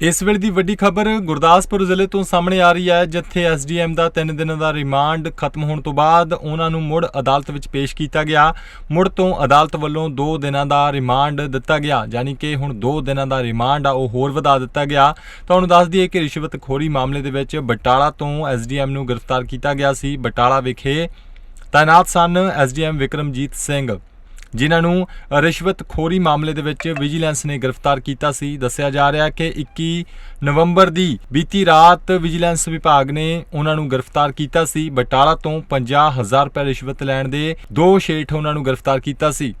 ਇਸ ਵੇਲੇ ਦੀ ਵੱਡੀ ਖਬਰ ਗੁਰਦਾਸਪੁਰ ਜ਼ਿਲ੍ਹੇ ਤੋਂ ਸਾਹਮਣੇ ਆ ਰਹੀ ਹੈ, ਜਿੱਥੇ ਐਸਡੀਐਮ ਦਾ 3 ਦਿਨਾਂ ਦਾ ਰਿਮਾਂਡ ਖਤਮ ਹੋਣ ਤੋਂ ਬਾਅਦ ਉਹਨਾਂ ਨੂੰ ਮੁੜ ਅਦਾਲਤ ਵਿੱਚ ਪੇਸ਼ ਕੀਤਾ ਗਿਆ। ਮੁੜ ਤੋਂ ਅਦਾਲਤ ਵੱਲੋਂ 2 ਦਿਨਾਂ ਦਾ ਰਿਮਾਂਡ ਦਿੱਤਾ ਗਿਆ, ਯਾਨੀ ਕਿ ਹੁਣ 2 ਦਿਨਾਂ ਦਾ ਰਿਮਾਂਡ ਆ, ਉਹ ਹੋਰ ਵਧਾ ਦਿੱਤਾ ਗਿਆ। ਤੁਹਾਨੂੰ ਦੱਸ ਦਈਏ ਕਿ ਰਿਸ਼ਵਤਖੋਰੀ ਮਾਮਲੇ ਦੇ ਵਿੱਚ ਬਟਾਲਾ ਤੋਂ ਐਸਡੀਐਮ ਨੂੰ ਗ੍ਰਿਫਤਾਰ ਕੀਤਾ ਗਿਆ ਸੀ। ਬਟਾਲਾ ਵਿਖੇ ਤਾਇਨਾਤ ਸਨ ਐਸਡੀਐਮ ਵਿਕਰਮਜੀਤ ਸਿੰਘ। ਜਿਨ੍ਹਾਂ ਨੂੰ ਰਿਸ਼ਵਤਖੋਰੀ ਮਾਮਲੇ ਦੇ ਵਿੱਚ ਵਿਜੀਲੈਂਸ ਨੇ ਗ੍ਰਿਫਤਾਰ ਕੀਤਾ ਸੀ। ਦੱਸਿਆ ਜਾ ਰਿਹਾ ਕਿ 21 ਨਵੰਬਰ ਦੀ ਬੀਤੀ ਰਾਤ ਵਿਜੀਲੈਂਸ ਵਿਭਾਗ ਨੇ ਉਹਨਾਂ ਨੂੰ ਗ੍ਰਿਫਤਾਰ ਕੀਤਾ ਸੀ। ਬਟਾਲਾ ਤੋਂ 50000 ਰੁਪਏ ਰਿਸ਼ਵਤ ਲੈਣ ਦੇ ਦੋ ਸ਼ੇਠ ਉਹਨਾਂ ਨੂੰ ਗ੍ਰਿਫਤਾਰ ਕੀਤਾ ਸੀ।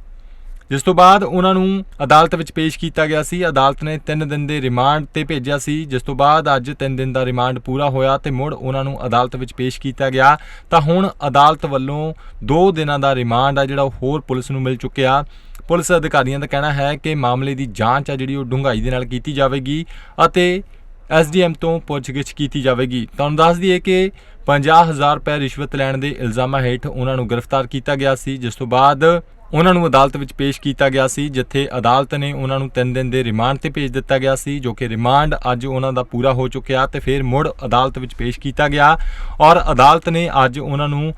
ਜਿਸ ਤੋਂ ਬਾਅਦ ਉਹਨਾਂ ਨੂੰ ਅਦਾਲਤ ਵਿੱਚ ਪੇਸ਼ ਕੀਤਾ ਗਿਆ ਸੀ। ਅਦਾਲਤ ਨੇ 3 ਦਿਨ ਦੇ ਰਿਮਾਂਡ ਤੇ ਭੇਜਿਆ ਸੀ। ਜਿਸ ਤੋਂ ਬਾਅਦ ਅੱਜ 3 ਦਿਨ ਦਾ ਰਿਮਾਂਡ ਪੂਰਾ ਹੋਇਆ ਤੇ ਮੁੜ ਉਹਨਾਂ ਨੂੰ ਅਦਾਲਤ ਵਿੱਚ ਪੇਸ਼ ਕੀਤਾ ਗਿਆ। ਤਾਂ ਹੁਣ ਅਦਾਲਤ ਵੱਲੋਂ 2 ਦਿਨਾਂ ਦਾ ਰਿਮਾਂਡ ਆ ਜਿਹੜਾ ਉਹ ਹੋਰ ਪੁਲਿਸ ਨੂੰ ਮਿਲ ਚੁੱਕਿਆ। ਪੁਲਿਸ ਅਧਿਕਾਰੀਆਂ ਦਾ ਕਹਿਣਾ ਹੈ ਕਿ ਮਾਮਲੇ ਦੀ ਜਾਂਚ ਆ ਜਿਹੜੀ ਉਹ ਡੂੰਘਾਈ ਦੇ ਨਾਲ ਕੀਤੀ ਜਾਵੇਗੀ ਅਤੇ ਐਸਡੀਐਮ ਤੋਂ ਪੁੱਛਗਿੱਛ ਕੀਤੀ ਜਾਵੇਗੀ। ਤੁਹਾਨੂੰ ਦੱਸ ਦਈਏ ਕਿ 50000 ਰੁਪਏ ਰਿਸ਼ਵਤ ਲੈਣ ਦੇ ਇਲਜ਼ਾਮਾਂ ਹੇਠ ਉਹਨਾਂ ਨੂੰ ਗ੍ਰਿਫਤਾਰ ਕੀਤਾ ਗਿਆ ਸੀ। ਜਿਸ ਤੋਂ ਬਾਅਦ ਉਹਨਾਂ ਨੂੰ ਅਦਾਲਤ ਵਿੱਚ ਪੇਸ਼ ਕੀਤਾ ਗਿਆ ਸੀ, ਜਿੱਥੇ ਅਦਾਲਤ ਨੇ ਉਹਨਾਂ ਨੂੰ 3 ਦਿਨ ਦੇ ਰਿਮਾਂਡ ਤੇ ਭੇਜ ਦਿੱਤਾ ਗਿਆ ਸੀ, ਜੋ ਕਿ ਰਿਮਾਂਡ ਅੱਜ ਉਹਨਾਂ ਦਾ ਪੂਰਾ ਹੋ ਚੁੱਕਿਆ ਤੇ ਫਿਰ ਮੁੜ ਅਦਾਲਤ ਵਿੱਚ ਪੇਸ਼ ਕੀਤਾ ਗਿਆ ਔਰ ਅਦਾਲਤ ਨੇ ਅੱਜ ਉਹਨਾਂ ਨੂੰ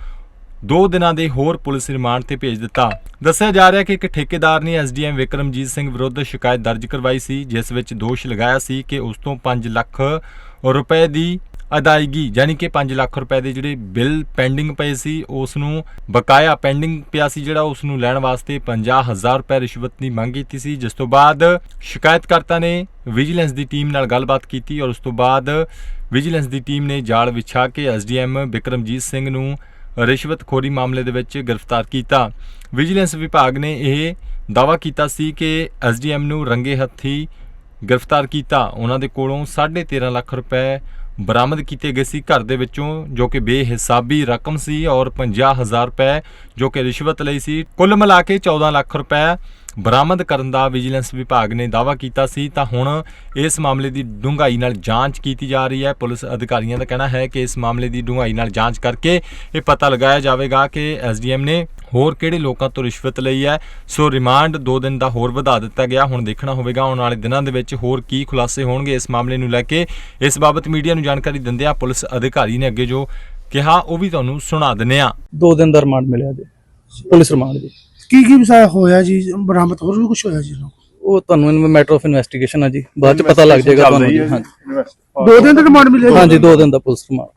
ਦੋ ਦਿਨਾਂ ਦੇ ਹੋਰ ਪੁਲਿਸ ਰਿਮਾਂਡ ਤੇ ਭੇਜ ਦਿੱਤਾ। ਦੱਸਿਆ ਜਾ ਰਿਹਾ ਕਿ ਇੱਕ ਠੇਕੇਦਾਰ ਨੇ ਐਸਡੀਐਮ ਵਿਕਰਮਜੀਤ ਸਿੰਘ ਵਿਰੁੱਧ ਸ਼ਿਕਾਇਤ ਦਰਜ ਕਰਵਾਈ ਸੀ, ਜਿਸ ਵਿੱਚ ਦੋਸ਼ ਲਗਾਇਆ ਸੀ ਕਿ ਉਸ ਤੋਂ 5 ਲੱਖ ਰੁਪਏ ਦੀ ਅਦਾਇਗੀ, ਯਾਨੀ ਕਿ 5 ਲੱਖ ਰੁਪਏ ਦੇ ਜਿਹੜੇ ਬਿੱਲ ਪੈਂਡਿੰਗ ਪਏ ਸੀ ਉਸ ਨੂੰ ਬਕਾਇਆ ਪੈਂਡਿੰਗ ਪਿਆ ਸੀ ਜਿਹੜਾ ਉਸ ਨੂੰ ਲੈਣ ਵਾਸਤੇ 50000 ਰੁਪਏ ਰਿਸ਼ਵਤ ਦੀ ਮੰਗ ਕੀਤੀ ਸੀ, ਜਿਸ ਤੋਂ ਬਾਅਦ ਸ਼ਿਕਾਇਤਕਰਤਾ ਨੇ ਵਿਜੀਲੈਂਸ ਦੀ ਟੀਮ ਨਾਲ ਗੱਲਬਾਤ ਕੀਤੀ ਔਰ ਉਸ ਤੋਂ ਬਾਅਦ ਵਿਜੀਲੈਂਸ ਦੀ ਟੀਮ ਨੇ ਜਾਲ ਵਿਛਾ ਕੇ ਐਸਡੀਐਮ ਵਿਕਰਮਜੀਤ ਸਿੰਘ ਨੂੰ ਰਿਸ਼ਵਤਖੋਰੀ ਮਾਮਲੇ ਦੇ ਵਿੱਚ ਗ੍ਰਿਫਤਾਰ ਕੀਤਾ। ਵਿਜੀਲੈਂਸ ਵਿਭਾਗ ਨੇ ਇਹ ਦਾਅਵਾ ਕੀਤਾ ਸੀ ਕਿ ਐਸਡੀਐਮ ਨੂੰ ਰੰਗੇ ਹੱਥੀ ਗ੍ਰਿਫਤਾਰ ਕੀਤਾ। ਉਹਨਾਂ ਦੇ ਕੋਲੋਂ 13.5 ਲੱਖ ਰੁਪਏ ਬਰਾਮਦ ਕੀਤੇ ਗਏ ਸੀ ਘਰ ਦੇ ਵਿੱਚੋਂ, ਜੋ ਕਿ ਬੇਹਿਸਾਬੀ ਰਕਮ ਸੀ ਔਰ 50000 ਰੁਪਏ, ਜੋ ਕਿ ਰਿਸ਼ਵਤ ਲਈ ਸੀ। ਕੁੱਲ ਮਿਲਾ ਕੇ 14 ਲੱਖ ਰੁਪਏ ਬਰਾਮਦ ਕਰਨ ਦਾ ਵਿਜੀਲੈਂਸ ਵਿਭਾਗ ਨੇ ਦਾਅਵਾ ਕੀਤਾ ਸੀ। ਤਾਂ ਹੁਣ ਇਸ ਮਾਮਲੇ ਦੀ ਡੂੰਘਾਈ ਨਾਲ ਜਾਂਚ ਕੀਤੀ ਜਾ ਰਹੀ ਹੈ। ਪੁਲਿਸ ਅਧਿਕਾਰੀਆਂ ਦਾ ਕਹਿਣਾ ਹੈ ਕਿ ਇਸ ਮਾਮਲੇ ਦੀ ਡੂੰਘਾਈ ਨਾਲ ਜਾਂਚ ਕਰਕੇ ਇਹ ਪਤਾ ਲਗਾਇਆ ਜਾਵੇਗਾ ਕਿ ਐਸਡੀਐਮ ਨੇ ਹੋਰ ਕਿਹੜੇ ਲੋਕਾਂ ਤੋਂ ਰਿਸ਼ਵਤ ਲਈ ਹੈ? ਸੋ ਰਿਮਾਂਡ 2 ਦਿਨ ਦਾ ਹੋਰ ਵਧਾ ਦਿੱਤਾ ਗਿਆ। ਹੁਣ ਦੇਖਣਾ ਹੋਵੇਗਾ ਆਉਣ ਵਾਲੇ ਦਿਨਾਂ ਦੇ ਵਿੱਚ ਹੋਰ ਕੀ ਖੁਲਾਸੇ ਹੋਣਗੇ ਇਸ ਮਾਮਲੇ ਨੂੰ ਲੈ ਕੇ। ਇਸ ਬਾਬਤ ਮੀਡੀਆ ਨੂੰ ਜਾਣਕਾਰੀ ਦਿੰਦਿਆਂ ਪੁਲਿਸ ਅਧਿਕਾਰੀ ਨੇ ਅੱਗੇ ਜੋ ਕਿਹਾ ਉਹ ਵੀ ਤੁਹਾਨੂੰ ਸੁਣਾ ਦਿੰਨੇ ਆ ਦੋ ਦਿਨ ਦਾ ਰਿਮਾਂਡ ਮਿਲਿਆ ਜੀ। ਪੁਲਿਸ ਰਿਮਾਂਡ ਜੀ। ਕੀ ਕੀ ਵਿਸ਼ਾ ਹੋਇਆ ਜੀ? ਬਰਾਮਦ ਹੋਰ ਵੀ ਕੁਝ ਹੋਇਆ ਜੀ? ਉਹ ਤੁਹਾਨੂੰ ਮੈਟਰ ਆਫ ਇਨਵੈਸਟੀਗੇਸ਼ਨ ਆ ਜੀ। ਬਾਅਦ ਚ ਪਤਾ ਲੱਗ ਜਾਏਗਾ ਤੁਹਾਨੂੰ ਜੀ ਹਾਂਜੀ। ਦੋ ਦਿਨ ਦਾ ਰਿਮਾਂਡ ਮਿਲਿਆ ਜੀ? ਹਾਂਜੀ ਦੋ ਦਿਨ ਦਾ ਪੁਲਿਸ ਰਿਮਾਂਡ